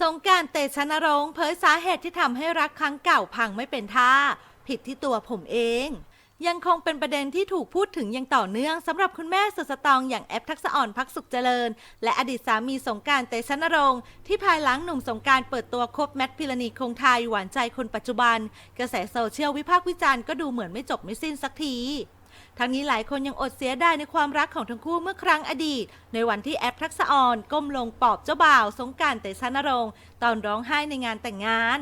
สงการเตชะนรงค์เผยสาเหตุที่ทำให้รักครั้งเก่าพังไม่เป็นท่า ผิดที่ตัวผมเอง ยังคงเป็นประเด็นที่ถูกพูดถึงอย่างต่อเนื่องสำหรับคุณแม่สุดสตองอย่างแอปทักษะอ่อนพักสุขเจริญ และอดีตสามีสงการเตชะนรงค์ที่ภายหลังหนุ่มสงการเปิดตัวคบแมทพิรณีคงไทยหวานใจคนปัจจุบัน กระแสโซเชียลวิพากษ์วิจารณ์ก็ดูเหมือนไม่จบไม่สิ้นสักที ทั้งนี้หลายคนยังอดเสียดายในความรักของทั้งคู่เมื่อครั้งอดีต ในวันที่แอปทักษะออนก้มลงปอบเจ้าบ่าว สงการเตชะนรงค์ตอนร้องไห้ในงานแต่งงาน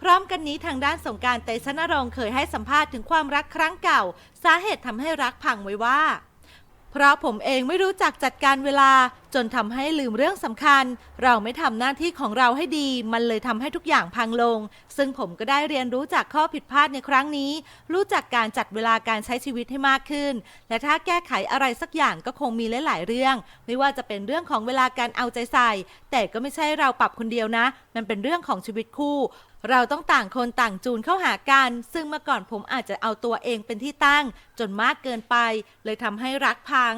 พร้อมกันนี้ทางด้านสงการเตชะนรงค์เคยให้สัมภาษณ์ถึงความรักครั้งเก่า สาเหตุทำให้รักพังไว้ว่า เพราะผมเองไม่รู้จักจัดการเวลา จนทำให้ลืมเรื่องสำคัญ เราไม่ทำหน้าที่ของเราให้ดี มันเลยทำให้ทุกอย่างพังลง ซึ่งผมก็ได้เรียนรู้จากข้อผิดพลาดในครั้งนี้ รู้จักการจัดเวลาการใช้ชีวิตให้มากขึ้น และถ้าแก้ไขอะไรสักอย่างก็คงมีหลาย ๆ เรื่อง ไม่ว่าจะเป็นเรื่องของเวลาการเอาใจใส่ แต่ก็ไม่ใช่เราปรับคนเดียวนะ มันเป็นเรื่องของชีวิตคู่เราต้องต่างคนต่างจูนเข้าหากัน ซึ่งเมื่อก่อนผมอาจจะเอาตัวเองเป็นที่ตั้ง จนมากเกินไป เลยทำให้รักพัง